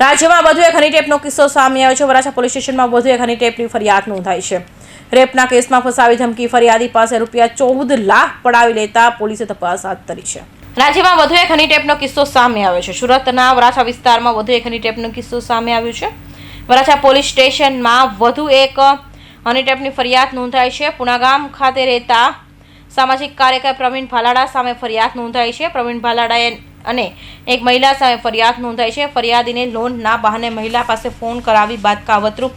રાજ્યમાં વધુ એક હની ટેપનો કિસ્સો સામે આવ્યો છે. વરાછા પોલીસ સ્ટેશનમાં વધુ એક હની ટેપની ફરિયાદ નોંધાઈ છે. રેપના કેસમાં ફસાવી ધમકી, ફરિયાદી પાસે રૂપિયા ચૌદ લાખ પડાવી લેતા પોલીસે તપાસ હાથ ધરી છે. રાજ્યમાં વધુ એક હની ટેપનો કિસ્સો સામે આવ્યો છે. સુરતના વરાછા વિસ્તારમાં વધુ એક હની ટેપનો કિસ્સો સામે આવ્યો છે. વરાછા પોલીસ સ્ટેશનમાં વધુ એક હની ટેપની ફરિયાદ નોંધાઈ છે. પુણાગામ ખાતે રહેતા સામાજિક કાર્યકર પ્રવીણ ભાલાડા સામે ફરિયાદ નોંધાઈ છે. પ્રવીણ ભાલાડાએ અને એક મહિલા સામે ફરિયાદ નોંધાઈ છે. ફરિયાદીને લોનના બહાને મહિલા પાસે ફોન કરાવી બાદ કાવતરૂપ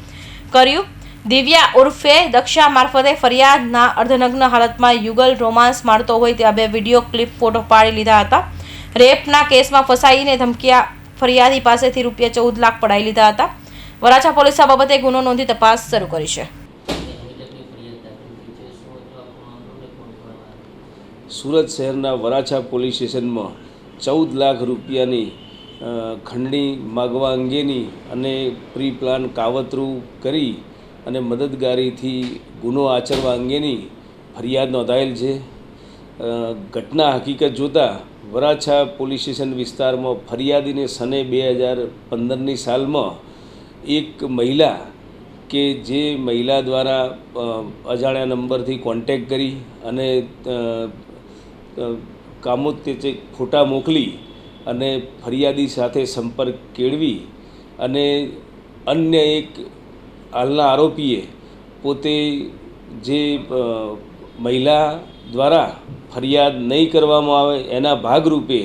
કર્યું. દિવ્યા ઉર્ફે દક્ષા મારફતે ફરિયાદના અર્ધનગ્ન હાલતમાં યુગલ રોમાન્સ મારતો હોય તેવા બે વીડિયો ક્લિપ ફોટો પાડી લીધા હતા. રેપના કેસમાં ફસાઈને ધમકીયા ફરિયાદી પાસેથી રૂપિયા ચૌદ લાખ પડાવી લીધા હતા. વરાછા પોલીસ આ બાબતે ગુનો નોંધી તપાસ શરૂ કરી છે. સુરત શહેરના વરાછા પોલીસ સ્ટેશનમાં ચૌદ લાખ રૂપિયાની ખંડણી માગવા અંગેની અને પ્રી પ્લાન કાવતરું કરી અને મદદગારીથી ગુનો આચરવા અંગેની ફરિયાદ નોંધાયેલ છે. ઘટના હકીકત જોતાં વરાછા પોલીસ સ્ટેશન વિસ્તારમાં ફરિયાદીને સને બે હજાર પંદરની સાલમાં એક મહિલા કે જે મહિલા દ્વારા અજાણ્યા નંબરથી કોન્ટેક કરી અને કામોત્તેજક ફોટા મોકલી અને ફરિયાદી સાથે સંપર્ક કેળવી અને અન્ય એક હાલના આરોપીએ પોતે જે મહિલા દ્વારા ફરિયાદ નહીં કરવામાં આવે એના ભાગરૂપે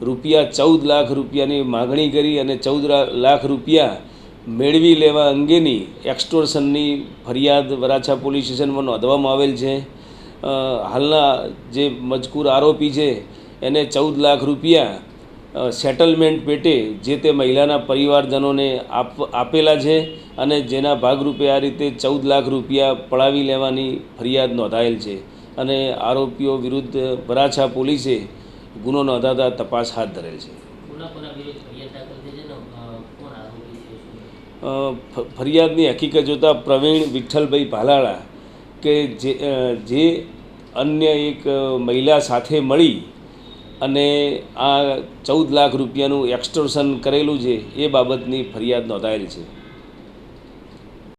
રૂપિયા ચૌદ લાખ રૂપિયાની માગણી કરી અને ચૌદ લાખ રૂપિયા મેળવી લેવા અંગેની એક્સટોર્શનની ફરિયાદ વરાછા પોલીસ સ્ટેશનમાં નોંધવામાં આવેલ છે. હાલના જે મજકૂર આરોપી છે એને ચૌદ લાખ રૂપિયા સેટલમેન્ટ પેટે જે તે મહિલાના પરિવારજનોને આપ આપેલા છે અને જેના ભાગરૂપે આ રીતે ચૌદ લાખ રૂપિયા પડાવી લેવાની ફરિયાદ નોંધાયેલ છે. અને આરોપીઓ વિરુદ્ધ વરાછા પોલીસે ગુનો નોંધાતા તપાસ હાથ ધરેલ છે. ફરિયાદની હકીકત જોતાં પ્રવીણ વિઠ્ઠલભાઈ ભાલાળા કે જે જે અન્ય એક મહિલા સાથે મળી અને આ ચૌદ લાખ રૂપિયાનું એક્સટોર્શન કરેલું છે, એ બાબતની ફરિયાદ નોંધાયેલ છે.